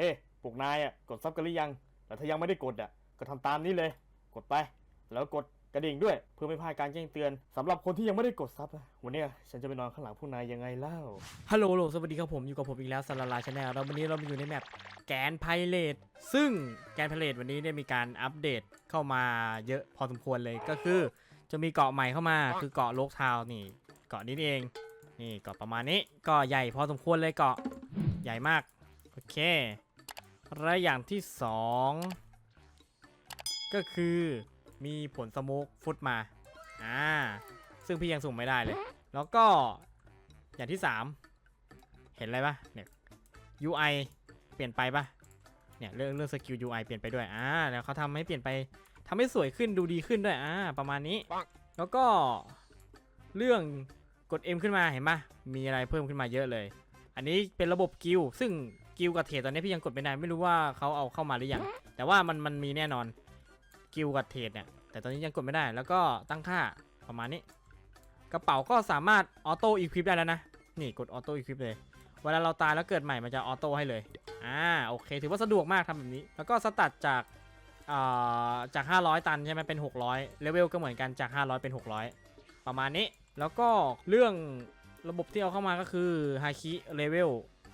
เฮ้ พวกนายอะ กดซับกันหรือยังแต่ถ้ายังไม่ได้กดอะ ก็ทำตามนี้เลย กดไป แล้วกดกระดิ่งด้วย เพื่อไม่พลาดการแจ้งเตือนสำหรับคนที่ยังไม่ได้กดซับอะวันนี้ฉันจะไปนอนข้างหลังพวกนายยังไงเล่า ฮัลโหล สวัสดีครับผม อยู่กับผมอีกแล้วสลาลาชาแนลเราวันนี้เรามาอยู่ในแมปแกนไพเรตซึ่งแกนไพเรตวันนี้ได้มีการอัปเดตเข้ามาเยอะพอสมควรเลย ก็คือจะมีเกาะใหม่เข้ามา คือเกาะโลกทาวน์นี่ เกาะนี้เอง นี่เกาะประมาณนี้ก็ใหญ่พอสมควรเลยเกาะใหญ่มาก โอเค และอย่างที่สองก็คือมีผลสโมกฟุตมา อ่า ซึ่งพี่ยังสุ่มไม่ได้เลย แล้วก็อย่างที่3เห็นอะไรปะเนี่ย UI เปลี่ยนไปปะเนี่ยเรื่องเรื่องสกิล UI เปลี่ยนไปด้วย อ่า แล้วเขาทำให้เปลี่ยนไปทำให้สวยขึ้นดูดีขึ้นด้วย อ่า ประมาณนี้ แล้วก็เรื่องกด M ขึ้นมาเห็นปะมีอะไรเพิ่มขึ้นมาเยอะเลย อันนี้เป็นระบบกิลซึ่ง กิลกับเทรดตอนนี้พี่ยังกดไม่ได้ไม่รู้ว่าเขาเอาเข้ามาหรือยังแต่ว่ามันมันมีแน่นอนกิลกับเทรดเนี่ยแต่ตอนนี้ยังกดไม่ได้แล้วก็ตั้งค่าประมาณนี้ กระเป๋าก็สามารถออโต้อีควิปได้แล้วนะนี่กดออโต้อีควิปเลยเวลาเราตายแล้วเกิดใหม่มันจะออโต้ให้เลยอ่าโอเค ถือว่าสะดวกมากทำแบบนี้ แล้วก็สตัดจากอ่าจาก 500 ตันใช่ไหมเป็น 600เลเวลก็เหมือนกันจาก 500 เป็น 600 ประมาณนี้ แล้วก็เรื่องระบบที่เอาเข้ามาก็คือฮาคิเลเวล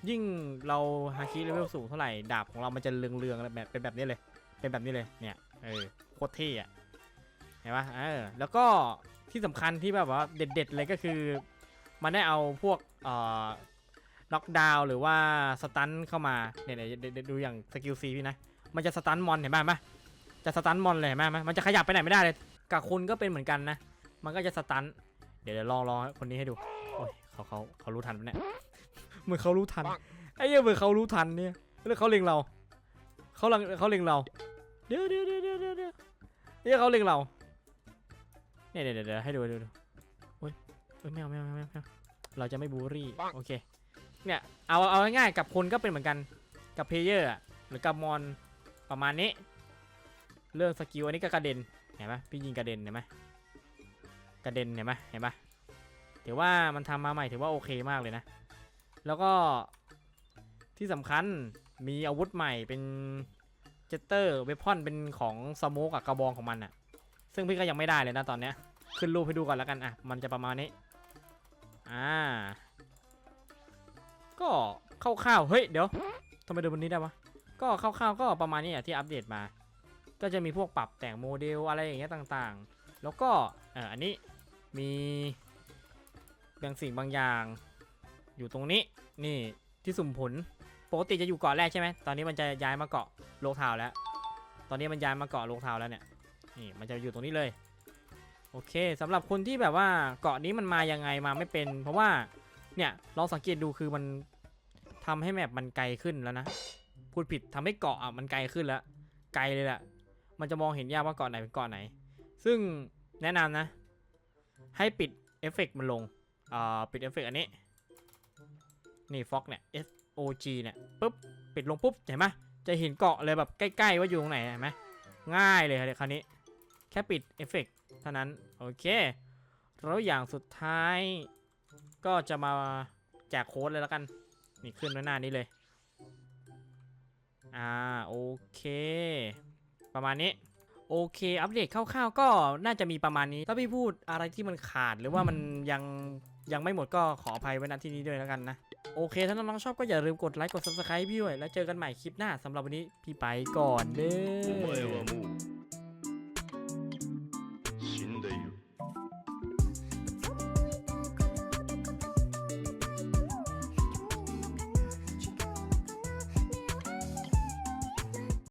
ยิ่งเราฮาคิเลเวลสูงเท่าไหร่ดาบของเรามันจะเรืองๆแบบเป็นแบบนี้เลย เป็นแบบนี้เลยเนี่ยเออโคตรเท่อะเห็นปะเออแล้วก็ที่สำคัญที่แบบว่าเด็ด ๆ เลยก็คือ มันได้เอาพวกเอ่อล็อกดาวหรือว่าสตันเข้ามาเนี่ยเด็ดดูอย่างสกิลซีพี่นะมันจะสตันมอนเห็นป่ะเห็นป่ะจะสตันมอนเลยเห็นปะเห็นป่ะมันจะขยับไปไหนไม่ได้เลยกับคุณก็เป็นเหมือนกันนะ มันก็จะสตันเดี๋ยวลองลองคนนี้ให้ดูโอ้ยเขาเขาเขารู้ทันปะเนี่ย เหมือนเขารู้ทัน ไอ้เหี้ยเหมือนเขารู้ทันเนี่ย แล้วเขาเล็งเรา เขาลังเขาเล็งเรา เดี๋ยวเดี๋ยวเดี๋ยวเดี๋ยวเดี๋ยวเดี๋ยวเนี่ยเขาเล็งเรา เนี่ยเดี๋ยวเดี๋ยวเดี๋ยวให้ดูดูดูโอ้ยเอ้ยไม่เอาไม่เอาไม่เอาไม่เอาเราจะไม่บูรี่ โอเค เนี่ย เอาเอาง่ายๆกับคนก็เป็นเหมือนกัน กับเพลเยอร์อะหรือกับมอนประมาณนี้ เรื่องสกิลอันนี้ก็กระเด็น เห็นไหมพี่ยิงกระเด็นเห็นไหมกระเด็นเห็นไหมเห็นปะถือว่ามันทำมาใหม่ถือว่าโอเคมากเลยนะ แล้วก็ที่สำคัญมีอาวุธใหม่เป็นเจตเตอร์เวพอนเป็นของสโมกกับกระบองของมันอะซึ่งพี่ก็ยังไม่ได้เลยนะตอนเนี้ย ขึ้นรูปให้ดูก่อนแล้วกันอะมันจะประมาณนี้ อ่า ก็คร่าวๆเฮ้ยเดี๋ยวทำไมเดินบนนี้ได้วะ ก็คร่าวๆก็ประมาณนี้อะที่อัปเดตมา ก็จะมีพวกปรับแต่งโมเดลอะไรอย่างเงี้ยต่างๆ แล้วก็เอ่ออันนี้มีบางสิ่งบางอย่าง อยู่ตรงนี้นี่ที่สุ่มผลปกติจะอยู่เกาะแรกใช่ไหมตอนนี้มันจะย้ายมาเกาะโลกทาวแล้ว ตอนนี้มันย้ายมาเกาะโลกทาวแล้วเนี่ยนี่มันจะอยู่ตรงนี้เลย โอเคสำหรับคนที่แบบว่าเกาะนี้มันมายังไงมาไม่เป็น เพราะว่าเนี่ยลองสังเกตดูคือมันทำให้แมปมันไกลขึ้นแล้วนะพูดผิดทำให้เกาะอะมันไกลขึ้นแล้ว ไกลเลยแหละมันจะมองเห็นยากว่าเกาะไหนเป็นเกาะไหน ซึ่งแนะนำนะ ให้ปิดเอฟเฟกต์มันลงอ่าปิดเอฟเฟกต์อันนี้ นี่ฟ็อกเนี่ย S O G เนี่ยปุ๊บปิดลงปุ๊บเห็นไหมจะเห็นเกาะเลยแบบใกล้ๆว่าอยู่ตรงไหนเห็นไหมง่ายเลยคราวนี้ แค่ปิดเอฟเฟกต์เท่านั้น โอเค แล้วอย่างสุดท้าย ก็จะมาแจกโค้ดเลยแล้วกัน นี่ขึ้นไว้หน้านี้เลย อ่า โอเค ประมาณนี้ โอเค อัปเดตคร่าวๆก็น่าจะมีประมาณนี้ ถ้าพี่พูดอะไรที่มันขาดหรือว่ามันยังยังไม่หมดก็ขออภัยไว้ณที่นี้ด้วยแล้วกันนะ โอเค ถ้าน้องๆชอบก็อย่าลืมกดไลค์กด subscribe พี่ด้วย แล้วเจอกันใหม่คลิปหน้าสำหรับวันนี้พี่ไปก่อนเด้อ